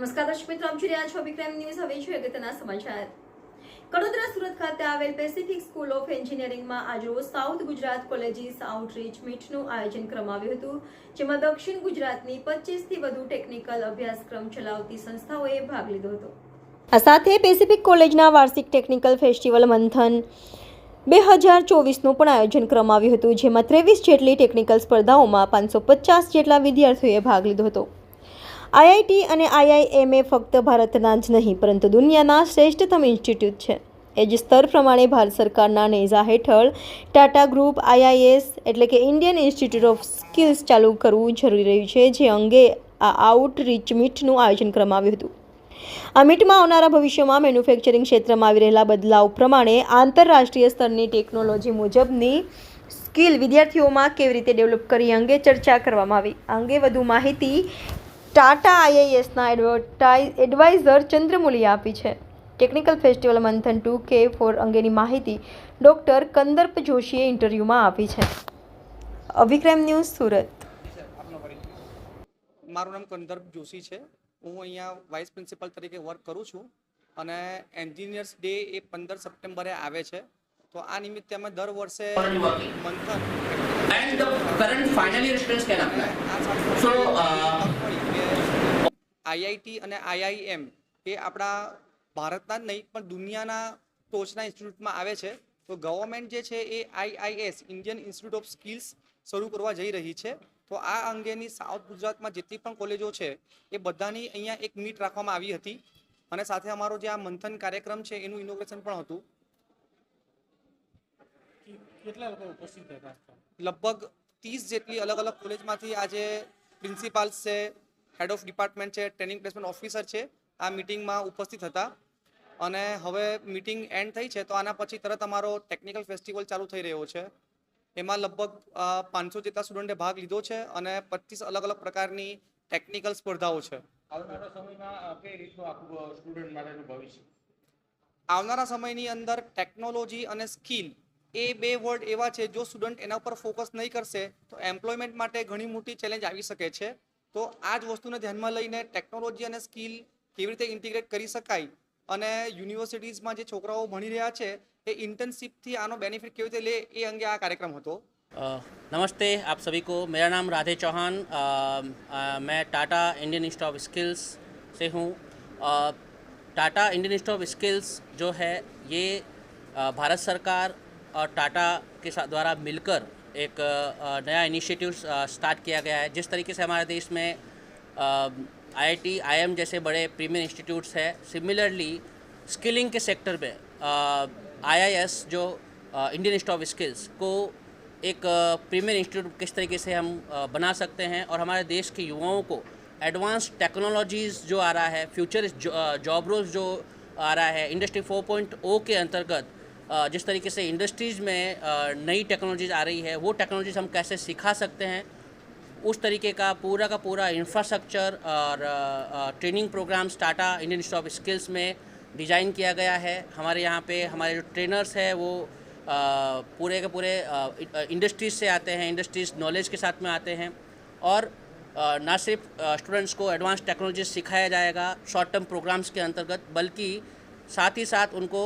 નમસ્કાર દર્શક મિત્રો આપ જોઈ છો વિક્રમ ન્યૂઝ હવે જોઈએ અગત્યના સમાચાર. કડોદરા, સુરત ખાતે આવેલ પેસિફિક સ્કૂલ ઓફ એન્જિનિયરિંગમાં આજરોજ સાઉથ ગુજરાત કોલેજીસ આઉટરીચ મીટનું આયોજન કરવામાં આવ્યું હતું, જેમાં દક્ષિણ ગુજરાતની પચીસથી વધુ ટેકનિકલ અભ્યાસક્રમ ચલાવતી સંસ્થાઓએ ભાગ લીધો હતો. આ સાથે પેસિફિક કોલેજના વાર્ષિક ટેકનિકલ ફેસ્ટિવલ મંથન બે હજાર ચોવીસનું પણ આયોજન કરવામાં આવ્યું હતું, જેમાં ત્રેવીસ જેટલી ટેકનિકલ સ્પર્ધાઓમાં પાંચસો પચાસ જેટલા વિદ્યાર્થીઓએ ભાગ લીધો હતો. આઈઆઈટી અને આઈઆઈએમ એ ફક્ત ભારતના જ નહીં, પરંતુ દુનિયાના શ્રેષ્ઠતમ ઇન્સ્ટિટ્યૂટ છે. એ જ સ્તર પ્રમાણે ભારત સરકારના નેઝા હેઠળ ટાટા ગ્રુપ, આઈઆઈએસ એટલે કે ઇન્ડિયન ઇન્સ્ટિટ્યૂટ ઓફ સ્કિલ્સ ચાલુ કરવું જરૂરી રહ્યું છે, જે અંગે આ આઉટરીચ મીટનું આયોજન કરવામાં આવ્યું હતું. આ મીટમાં આવનારા ભવિષ્યમાં મેન્યુફેક્ચરિંગ ક્ષેત્રમાં આવી રહેલા બદલાવ પ્રમાણે આંતરરાષ્ટ્રીય સ્તરની ટેકનોલોજી મુજબની સ્કિલ વિદ્યાર્થીઓમાં કેવી રીતે ડેવલપ કરી અંગે ચર્ચા કરવામાં આવી. અંગે વધુ માહિતી ટાટા આઈઆઈએસના એડવર્ટાઇઝ એડવાઇઝર ચંદ્રમુલીએ આપી છે. Technical festival Manthan two K four અંગેની માહિતી ડૉક્ટર કંદર્પ જોશીએ ઇન્ટરવ્યૂમાં આપી છે. અભિક્રમ ન્યૂઝ સુરત. મારું નામ કંદર્પ જોશી છે. હું અહીંયા વાઇસ પ્રિન્સિપલ તરીકે વર્ક કરું છું અને એન્જિનિયર્સ ડે એ પંદર સપ્ટેમ્બરે આવે છે. તો આ નિમિત્તે અમે દર વર્ષે Manthan and year students can apply. So, uh, IIT અને આઈઆઈએમ એ આપણા ભારતના જ નહીં પણ દુનિયાના ટોચના ઇન્સ્ટિટ્યૂટમાં આવે છે. તો ગવર્મેન્ટ જે છે એ IIS Indian institute of skills શરૂ કરવા જઈ રહી છે. તો આ અંગેની સાઉથ ગુજરાતમાં જેટલી પણ કોલેજો છે એ બધાની અહીંયા એક મીટ રાખવામાં આવી હતી. અને સાથે અમારો જે આ મંથન કાર્યક્રમ છે એનું ઇનોગ્રેશન પણ હતું. કેટલા લોકો ઉપસ્થિત હતા? લગભગ ત્રીસ જેટલી અલગ અલગ કોલેજમાંથી આજે પ્રિન્સિપાલ્સ છે હેડ ઓફ ડિપાર્ટમેન્ટ છે ટ્રેનિંગ પ્લેસમેન્ટ ઓફિસર છે આ મિટિંગમાં ઉપસ્થિત હતા. અને હવે મિટિંગ એન્ડ થઈ છે તો આના પછી તરત અમારો ટેકનિકલ ફેસ્ટિવલ ચાલુ થઈ રહ્યો છે. એમાં લગભગ પાંચસો જેટલા સ્ટુડન્ટે ભાગ લીધો છે અને પચીસ અલગ અલગ પ્રકારની ટેકનિકલ સ્પર્ધાઓ છે. આવનારા સમયની અંદર ટેકનોલોજી અને સ્કિલ એ બે વર્ડ એવા છે જો સ્ટુડન્ટ એના ઉપર ફોકસ નહીં કરશે તો એમ્પ્લોયમેન્ટ માટે ઘણી મોટી ચેલેન્જ આવી શકે છે. તો આ જ વસ્તુને ધ્યાનમાં લઈને ટેકનોલોજી અને સ્કિલ કેવી રીતે ઇન્ટિગ્રેટ કરી શકાય અને યુનિવર્સિટીઝમાં જે છોકરાઓ ભણી રહ્યા છે એ ઇન્ટર્નશિપથી આનો બેનિફિટ કેવી રીતે લે એ અંગે આ કાર્યક્રમ હતો अ, नमस्ते आप सभी को मेरा नाम राधे चौहान अ, अ, मैं Tata Indian Institute of Skills से हूँ अ, Tata Indian Institute of Skills जो है ये अ, भारत सरकार और टाटा के साथ द्वारा मिलकर एक नया इनिशिएटिव स्टार्ट किया गया है। जिस तरीके से हमारे देश में आईआईटी आईएम जैसे बड़े प्रीमियर इंस्टीट्यूट्स है सिमिलरली स्किलिंग के सेक्टर में आईआईएस जो इंडियन इंस्टीट्यूट ऑफ़ स्किल्स को एक प्रीमियर इंस्टीट्यूट किस तरीके से हम बना सकते हैं और हमारे देश के युवाओं को एडवांस टेक्नोलॉजीज़ जो आ रहा है फ्यूचर जॉब रोल्स जो आ रहा है इंडस्ट्री 4.0 के अंतर्गत जिस तरीके से इंडस्ट्रीज़ में नई टेक्नोलॉजीज़ आ रही है, वो टेक्नोलॉजीज़ हम कैसे सिखा सकते हैं? उस तरीके का पूरा का पूरा इंफ्रास्ट्रक्चर और training programmes Tata Indian institute of skills में डिज़ाइन किया गया है। हमारे यहाँ पे हमारे जो ट्रेनर्स हैं, वो पूरे के पूरे इंडस्ट्रीज़ से आते हैं इंडस्ट्रीज़ नॉलेज के साथ में आते हैं। और ना सिर्फ़ स्टूडेंट्स को एडवांस टेक्नोलॉजी सिखाया जाएगा शॉर्ट टर्म प्रोग्राम्स के अंतर्गत, बल्कि साथ ही साथ उनको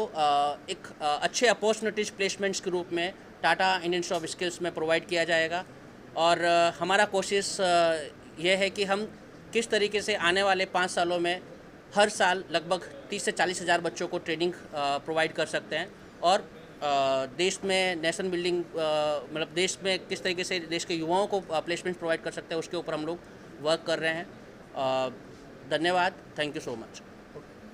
एक अच्छे अपॉर्चुनिटीज़ प्लेसमेंट्स के रूप में टाटा इंडियन ऑफ़ स्किल्स में प्रोवाइड किया जाएगा। और हमारा कोशिश यह है कि हम किस तरीके से आने वाले पाँच सालों में हर साल लगभग तीस से चालीस हज़ार बच्चों को ट्रेनिंग प्रोवाइड कर सकते हैं। और देश में नेशन बिल्डिंग मतलब देश में किस तरीके से देश के युवाओं को प्लेसमेंट प्रोवाइड कर सकते हैं, उसके ऊपर हम लोग वर्क कर रहे हैं। धन्यवाद। Thank you so much